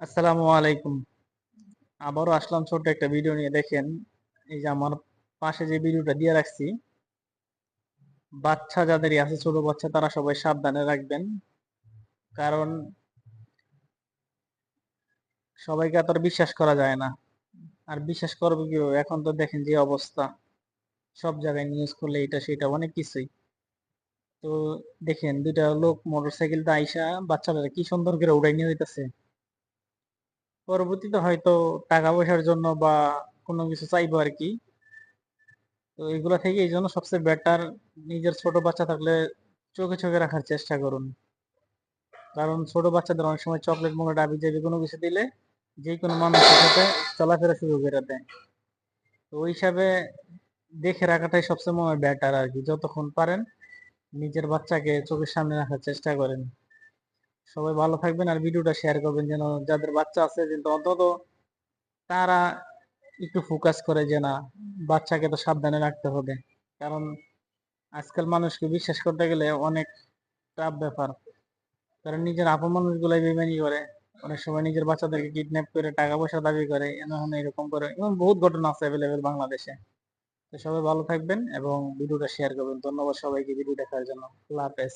আসসালামু আলাইকুম। আবারও আসলাম ছোট্ট একটা ভিডিও নিয়ে, দেখেন, এই যে আমার পাশে যে ভিডিওটা দিয়ে রাখছি, বাচ্চা যাদেরই আছে, ছোট বাচ্চা, তারা সবাই সাবধানে রাখবেন। কারণ সবাইকে এত বিশ্বাস করা যায় না। আর বিশ্বাস করব কি এখন তো দেখেন যে অবস্থা। সব জায়গায় নিউজ করলে এটা, সেটা, অনেক কিছুই। তো দেখেন, দুইটা লোক মোটরসাইকেলটা আইসা বাচ্চারা কি সুন্দর করে উড়াই নিয়ে যেতেছে পরবর্তীতে হয়তো টাকা পয়সার জন্য বা কোনো কিছু চাইব আর কি তো এগুলা থেকে এই জন্য সবচেয়ে বেটার নিজের ছোট বাচ্চা থাকলে চোখে চোখে রাখার চেষ্টা করুন। কারণ ছোট বাচ্চাদের অনেক সময় চকলেট মোকলেট আবি যাবি কোনো কিছু দিলে যে কোনো মানুষের সাথে চলাফেরা শুরু করে দেয়। তো ওই হিসাবে দেখে রাখাটাই সবচেয়ে মনে হয় বেটার আর কি যতক্ষণ পারেন নিজের বাচ্চাকে চোখের সামনে রাখার চেষ্টা করেন। সবাই ভালো থাকবেন আর ভিডিওটা শেয়ার করবেন যেন যাদের বাচ্চা আছে কিন্তু অন্তত তারা একটু ফোকাস করে যে না, বাচ্চাকে তো সাবধানে রাখতে হবে। কারণ আজকাল মানুষকে বিশ্বাস করতে গেলে অনেক টাফ ব্যাপার। কারণ নিজের আপন মানুষগুলাই বেমানি করে। অনেক সময় নিজের বাচ্চাদেরকে কিডন্যাপ করে টাকা পয়সা দাবি করে এমন এরকম করে, এমন বহুত ঘটনা আছে অ্যাভেলেবেল বাংলাদেশে। তো সবাই ভালো থাকবেন এবং ভিডিওটা শেয়ার করবেন। ধন্যবাদ সবাইকে ভিডিও দেখার জন্য। আল্লাহ হাফেজ।